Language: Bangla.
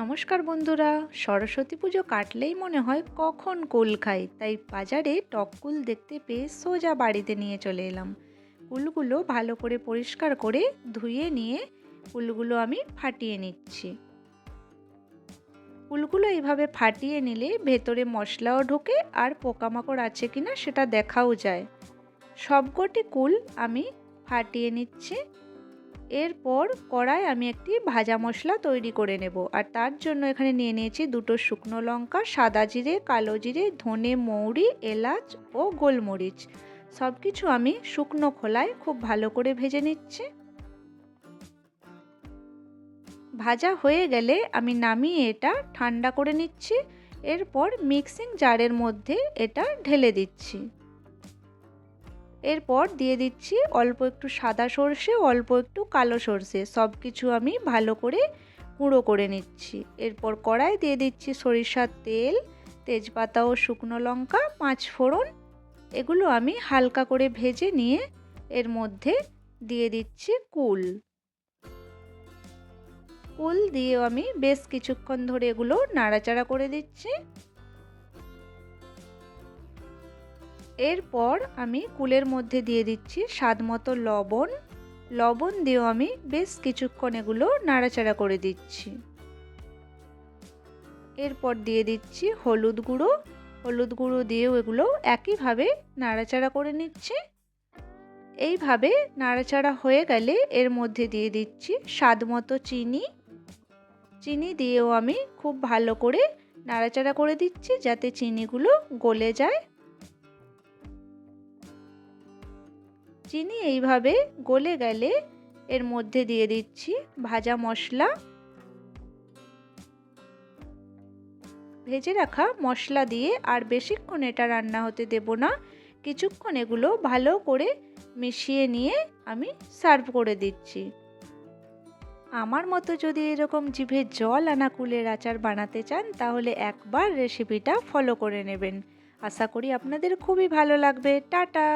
নমস্কার বন্ধুরা, সরস্বতী পুজো কাটলেই মনে হয় কখন কুল খাই তাই বাজারে টক কুল দেখতে পেয়ে সোজা বাড়িতে নিয়ে চলে এলাম। কুলগুলো ভালো করে পরিষ্কার করে ধুয়ে নিয়ে কুলগুলো আমি ফাটিয়ে নিচ্ছি। কুলগুলো এইভাবে ফাটিয়ে নিলে ভেতরে মশলাও ঢোকে আর পোকামাকড় আছে কিনা সেটা দেখাও যায়। সবকটি কুল আমি ফাটিয়ে নিচ্ছি। এরপর কড়ায় আমি একটি ভাজা মশলা তৈরি করে নেব। আর তার জন্য এখানে নিয়ে নিয়েছি দুটো শুকনো লঙ্কা, সাদা জিরে, কালো জিরে, ধনে, মৌরি, এলাচ ও গোলমরিচ। সব কিছু আমি শুকনো খোলায় খুব ভালো করে ভেজে নিচ্ছি। ভাজা হয়ে গেলে আমি নামিয়ে এটা ঠান্ডা করে নিচ্ছি। এরপর মিক্সিং জারের মধ্যে এটা ঢেলে দিচ্ছি। এরপর দিয়ে দিচ্ছি অল্প একটু সাদা সর্ষে, অল্প একটু কালো সর্ষে। সব কিছু আমি ভালো করে গুঁড়ো করে নিচ্ছি। এরপর কড়াই দিয়ে দিচ্ছি সরিষার তেল, তেজপাতা ও শুকনো লঙ্কা, পাঁচ ফোড়ন। এগুলো আমি হালকা করে ভেজে নিয়ে এর মধ্যে দিয়ে দিচ্ছি কুল। কুল দিয়েও আমি বেশ কিছুক্ষণ ধরে এগুলো নাড়াচাড়া করে দিচ্ছি। এরপর আমি কুলের মধ্যে দিয়ে দিচ্ছি স্বাদ মতো লবণ। লবণ দিয়েও আমি বেশ কিছুক্ষণ এগুলো নাড়াচাড়া করে দিচ্ছি। এরপর দিয়ে দিচ্ছি হলুদ গুঁড়ো। হলুদ গুঁড়ো দিয়েও এগুলো একইভাবে নাড়াচাড়া করে নিচ্ছি। এইভাবে নাড়াচাড়া হয়ে গেলে এর মধ্যে দিয়ে দিচ্ছি স্বাদ মতো চিনি। চিনি দিয়েও আমি খুব ভালো করে নাড়াচাড়া করে দিচ্ছি যাতে চিনিগুলো গলে যায়। চিনি এইভাবে গলে গেলে এর মধ্যে দিয়ে দিচ্ছি ভাজা মশলা। ভেজে রাখা মশলা দিয়ে আর বেশিক্ষণ এটা রান্না হতে দেব না। কিছুক্ষণ এগুলো ভালো করে মিশিয়ে নিয়ে আমি সার্ভ করে দিচ্ছি। আমার মতো যদি এরকম জিভে জল আনা কুলের আচার বানাতে চান, তাহলে একবার রেসিপিটা ফলো করে নেবেন। আশা করি আপনাদের খুবই ভালো লাগবে। টাটা!